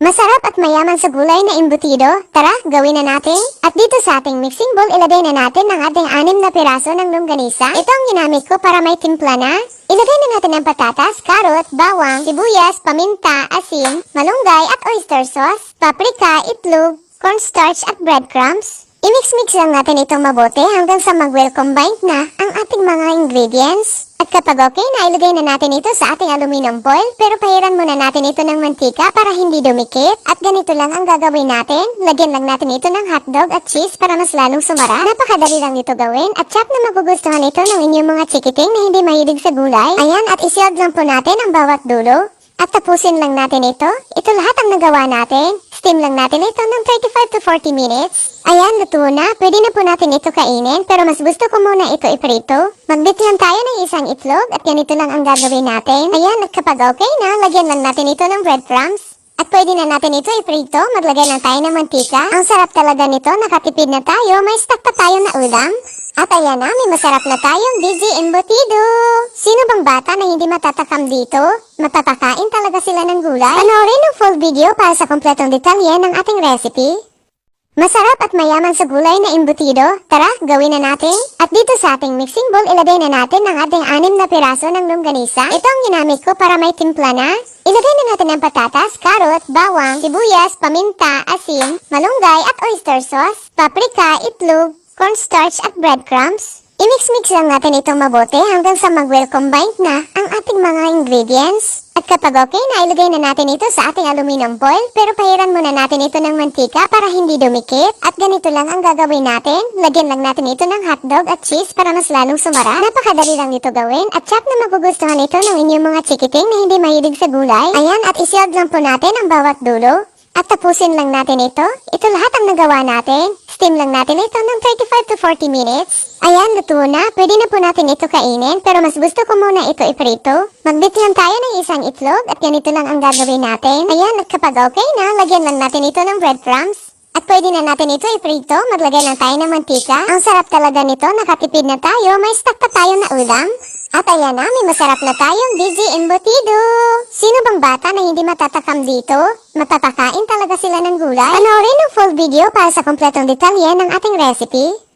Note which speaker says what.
Speaker 1: Masarap at mayaman sa gulay na imbutido. Tara, gawin na natin. At dito sa ating mixing bowl, ilagay na natin ang ating anim na piraso ng longganisa. Ito ang ginamit ko para may timpla na. Ilagay na natin ang patatas, karot, bawang, sibuyas, paminta, asin, malunggay at oyster sauce, paprika, itlog, cornstarch at breadcrumbs. I-mix-mix lang natin itong mabuti hanggang sa mag-well combined na ang ating mga ingredients. At kapag okay na, ilagay na natin ito sa ating aluminum foil pero pahiran muna natin ito ng mantika para hindi dumikit. At ganito lang ang gagawin natin. Lagyan lang natin ito ng hotdog at cheese para mas lalong sumara. Napakadali lang ito gawin at tsak na magugustuhan ito ng inyong mga chikiting na hindi mahilig sa gulay. Ayan at isilog lang po natin ang bawat dulo. At tapusin lang natin ito. Ito lahat ang nagawa natin. Steam lang natin ito ng 35 to 40 minutes. Ayan, luto na. Pwede na po natin ito kainin, pero mas gusto ko muna ito iprito. Magbit lang tayo ng isang itlog at ganito lang ang gagawin natin. Ayan, kapag okay na, lagyan lang natin ito ng breadcrumbs. At pwede na natin ito iprito, maglagay lang tayo ng mantika. Ang sarap talaga nito, nakatipid na tayo, may stock pa tayo na ulam. At ayan na, may masarap na tayong busy embutido. Sino bang bata na hindi matatakam dito? Matatakain talaga sila ng gulay. Panoorin ang full video para sa kompletong detalye ng ating recipe. Masarap at mayaman sa gulay na imbutido. Tara, gawin na natin. At dito sa ating mixing bowl, ilagay na natin ang ating anim na piraso ng longganisa. Ito ang ginamit ko para may timpla na. Ilagay na natin ang patatas, karot, bawang, sibuyas, paminta, asin, malunggay at oyster sauce, paprika, itlog, cornstarch at breadcrumbs. I-mix-mix lang natin itong mabuti hanggang sa mag-well combined na ang ating mga ingredients. At kapag okay na, ilagay na natin ito sa ating aluminum foil pero pahiran muna natin ito ng mantika para hindi dumikit. At ganito lang ang gagawin natin. Lagyan lang natin ito ng hotdog at cheese para mas lalong sumara. Napakadali lang ito gawin at tsak na magugustuhan ito ng inyong mga chikiting na hindi mahilig sa gulay. Ayan, at isilog lang po natin ang bawat dulo. At tapusin lang natin ito. Ito lahat ang nagawa natin. Steam lang natin ito ng 35 to 40 minutes. Ayan, luto na. Pwede na po natin ito kainin, pero mas gusto ko muna ito iprito. Magbit lang tayo ng isang itlog at ganito lang ang gagawin natin. Ayan, at kapag okay na, lagyan lang natin ito ng breadcrumbs. At pwede na natin ito iprito, maglagay lang tayo ng mantika. Ang sarap talaga nito, nakatipid na tayo, may stock pa tayo na ulam. At ayan na, may masarap na tayong busy embutido. Sino bang bata na hindi matatakam dito? Matatakain talaga sila ng gulay. Panoorin ang full video para sa kompletong detalye ng ating recipe.